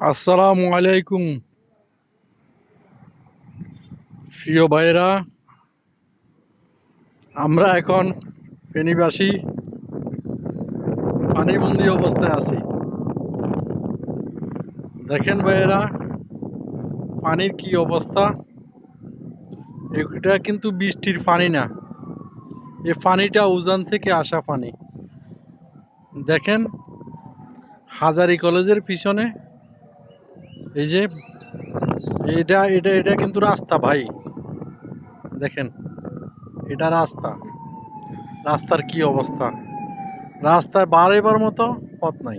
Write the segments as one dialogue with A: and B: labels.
A: আসসালামু আলাইকুম। প্রিয় ভাইরা আমরা এখন ফেনীবাসী পানিবন্দি অবস্থায় আছি। দেখেন ভাইয়েরা, পানির কি অবস্থা? এটা কিন্তু বৃষ্টির পানি না। এ পানিটা উজান থেকে আসা পানি। দেখেন, হাজারি কলেজের পিছনে এই যে এটা এটা এটা কিন্তু রাস্তা ভাই। দেখেন, এটা রাস্তা। রাস্তার কি অবস্থা? রাস্তায় বারেবার মতো পথ নাই।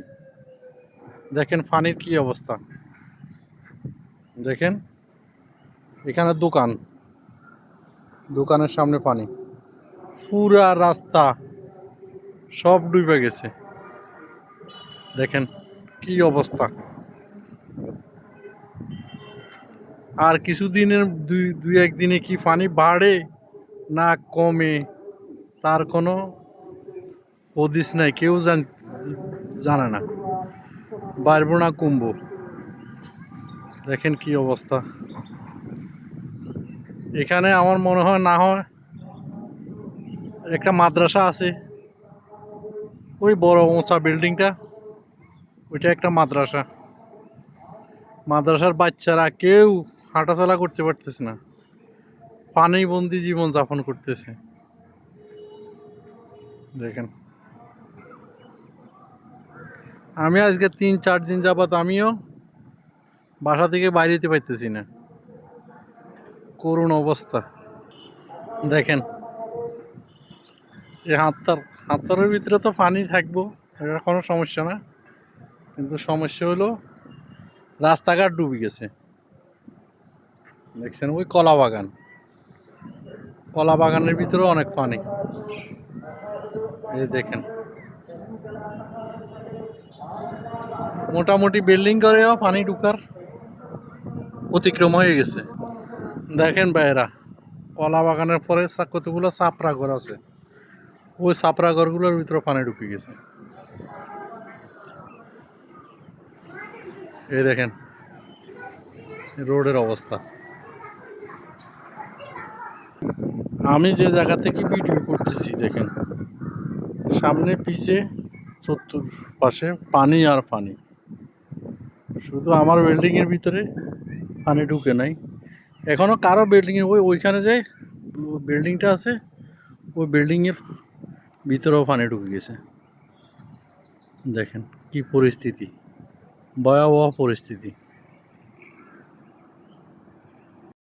A: দেখেন পানির কি অবস্থা। দেখেন, এখানে দোকান। দোকানের সামনে পানি পুরা রাস্তা সব ডুবে গেছে। দেখেন, কি অবস্থা। আর কিছুদিনের দুই দুই একদিনে কি পানি বাড়ে না কমে? তার কোনো হদিস নাই, কেউ জান, জানে না। বাড়বো না কমবো। দেখেন কি অবস্থা। এখানে আমার মনে হয় না হয় একটা মাদ্রাসা আছে। ওই বড় উঁচা বিল্ডিংটা, ওইটা একটা মাদ্রাসা। মাদ্রাসার বাচ্চারা কেউ হাঁটাচলা করতে পারতেছে না। পানিবন্দি জীবন যাপন করতেছে। দেখেন। আমি আজকে তিন, চার দিন যাবত আমিও বাসা থেকে বাইরেতে পাইতেছি না। করুণ অবস্থা। দেখেন। এই হাতটার হাতটারের ভিতরে তো পানি থাকব এটা কোনো সমস্যা না। কিন্তু সমস্যা হলো রাস্তাঘাট ডুবে গেছে। দেখছেন, ওই কলা বাগান। কলা বাগানের ভিতরেও অনেক পানি এই দেখেন। মোটামুটি বিল্ডিং করেও পানি ঢুকার অতিক্রম হয়ে গেছে। দেখেন বাইরা কলা বাগানের পরে কতগুলো চাপড়া ঘর আছে। ওই চাপড়া ঘরগুলোর ভিতরে পানি ঢুকে গেছে। এই দেখেন, রোডের অবস্থা। আমি যে জায়গা থেকে ভিডিও করতেছি, দেখেন। সামনে, পিছে চতুর পাশে পানি আর পানি। শুধু আমার বিল্ডিংয়ের ভিতরে পানি ঢুকে নাই। এখনও কারও বিল্ডিংয়ের ওই, ওইখানে যে বিল্ডিংটা আছে, ওই বিল্ডিংয়ের ভিতরেও পানি ঢুকে গেছে। দেখেন কি পরিস্থিতি। ভয়াবহ পরিস্থিতি।